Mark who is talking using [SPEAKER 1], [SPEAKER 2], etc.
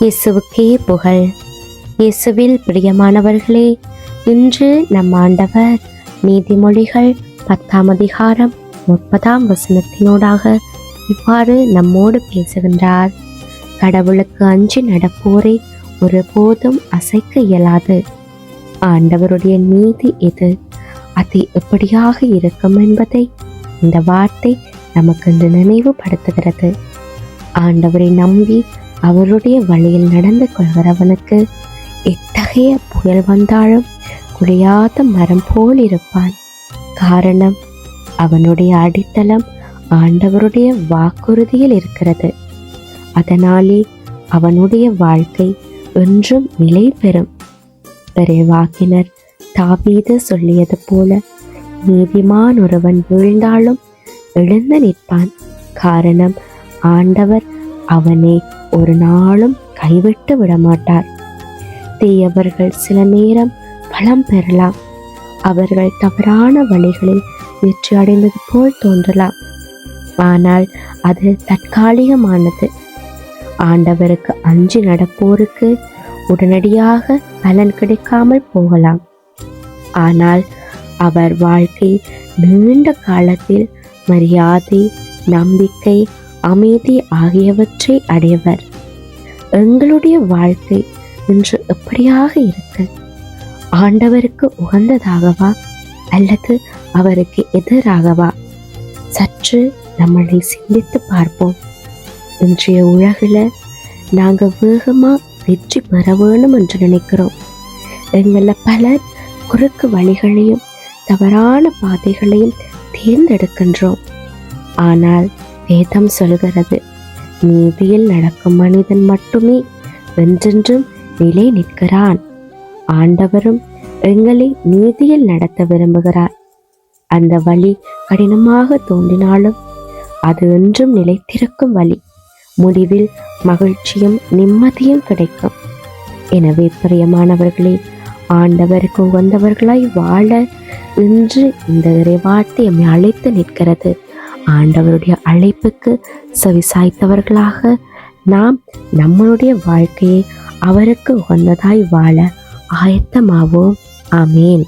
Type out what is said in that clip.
[SPEAKER 1] இயேசுவுக்கே புகழ். இயேசுவில் பிரியமானவர்களே இன்று நம் ஆண்டவர் நீதிமொழிகள் பத்தாம் அதிகாரம் முப்பதாம் வசனத்தினூடாக இவ்வாறு நம்மோடு பேசுகின்றார். கடவுளுக்கு அஞ்சி நடப்போரை ஒருபோதும் அசைக்க இயலாது. ஆண்டவருடைய நீதி எது? அது எப்படியாக இருக்கும் என்பதை இந்த வார்த்தை நமக்கு இன்று நினைவுபடுத்துகிறது. ஆண்டவரை நம்பி அவருடைய வழியில் நடந்து கொள்கிறவனுக்கு எத்தகைய புயல் வந்தாலும் குறையாத மரம் போல் இருப்பான். காரணம் அவனுடைய அடித்தளம் ஆண்டவருடைய வாக்குறுதியில் இருக்கிறது. அதனாலே அவனுடைய வாழ்க்கை என்றும் நிலை பெறும். வாக்கினர் தாவீது சொல்லியது போல நீதிமான் ஒருவன் வீழ்ந்தாலும் எழுந்து நிற்பான். காரணம் ஆண்டவர் அவனை ஒரு நாளும் கைவிட்டு விடமாட்டார். தீயவர்கள் சில நேரம் பலம் பெறலாம். அவர்கள் தவறான வழிகளில் வெற்றி அடைந்தது போல் தோன்றலாம். ஆனால் அது தற்காலிகமானது. ஆண்டவருக்கு அஞ்சு நடப்போருக்கு உடனடியாக பலன் கிடைக்காமல் போகலாம். ஆனால் அவர் வாழ்க்கை நீண்ட காலத்தில் மரியாதை நம்பிக்கை அமைதி ஆகியவற்றை அடைவர் எங்களுடைய வாழ்க்கை இன்று எப்படியாக இருக்கு? ஆண்டவருக்கு உகந்ததாகவா? அல்லது அவருக்கு எதிராகவா? சற்று நம்மளை சிந்தித்து பார்ப்போம். இன்றைய உலகில் நாங்கள் வேகமாக வெற்றி பெற வேணும் என்று நினைக்கிறோம். எங்களில் பலர் குறுக்கு வழிகளையும் தவறான பாதைகளையும் தேர்ந்தெடுக்கின்றோம். ஆனால் வேதம் சொல்கிறது. நீதியில் நடக்கும் மனிதன் மட்டுமே வென்றென்றும் நிலை நிற்கிறான். ஆண்டவரும் எங்களை நீதியில் நடத்த விரும்புகிறார். அந்த வழி கடினமாக தோன்றினாலும் அது என்றும் நிலைத்திருக்கும் வழி. முடிவில் மகிழ்ச்சியும் நிம்மதியும் கிடைக்கும். எனவே பிரியமானவர்களே ஆண்டவருக்கு உகந்தவர்களாய் வாழ இன்று இந்த இறைவார்த்தை அழைத்து நிற்கிறது. ஆண்டவருடைய அழைப்புக்கு செவிசாய்த்தவர்களாக நாம் நம்மளுடைய வாழ்க்கையை அவருக்கு உகந்ததாய் வாழ ஆயத்தமாவோம். ஆமேன்.